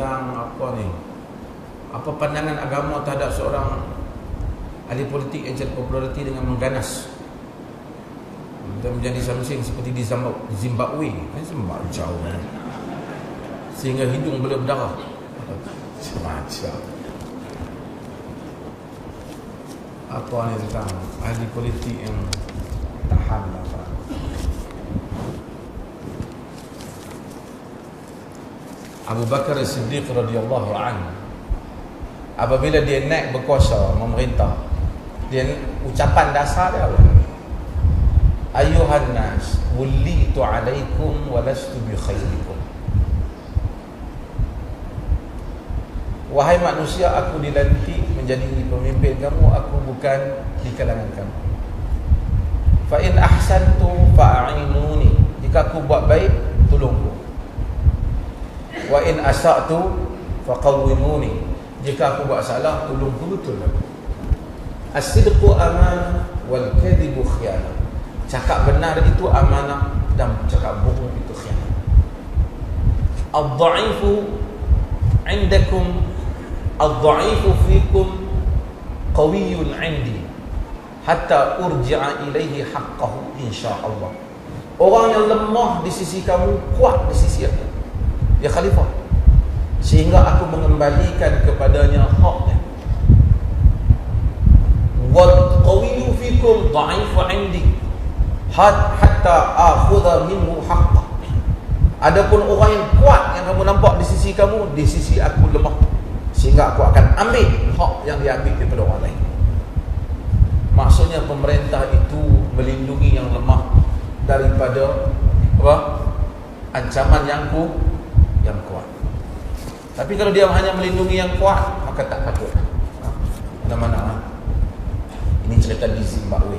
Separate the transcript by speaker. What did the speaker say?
Speaker 1: tentang apa ni? Apa pandangan agama terhadap seorang ahli politik yang cari populariti dengan mengganas dan menjadi something seperti di Zimbabwe. Ini sembah jauh. Sehingga hidung boleh berdarah. Semacam. Apa ni tentang ahli politik yang tahan apa? Abu Bakar As-Siddiq radhiyallahu anhu apabila dia naik berkuasa memerintah dia ucapan dasar dia apa? Ayuhan nas wullitu alaikum walastu bi khairikum. Wahai manusia aku dilantik menjadi pemimpin kamu aku bukan di kalangan kamu. Fa in ahsantu fa'inuni jika aku buat baik tolongku wa in asa'tu faqawwimuni. Jika aku buat salah tolong betul aku. As-sidqu amanah wal kadhibu khiyanah cakap benar itu amanah dan cakap bohong itu khianat ad-dha'ifu indakum ad-dha'ifu fikum qawiyyun 'indi. Hatta urji'a ilaihi haqqahu insyaallah orang yang lemah di sisi kamu kuat di sisi aku ya khalifah. Sehingga aku mengembalikan kepadanya haknya. Wal qawiyyu fikum dha'ifu 'indi. Hatta akhudha minhu haqqa. Adapun orang yang kuat yang kamu nampak di sisi kamu di sisi aku lemah. Sehingga aku akan ambil hak yang dia ambil daripada orang lain. Maksudnya pemerintah itu melindungi yang lemah daripada apa? Ancaman yang ku yang kuat. Tapi kalau dia hanya melindungi yang kuat, maka tak patut. Mana-mana. Ha? Ini cerita di Zimbabwe.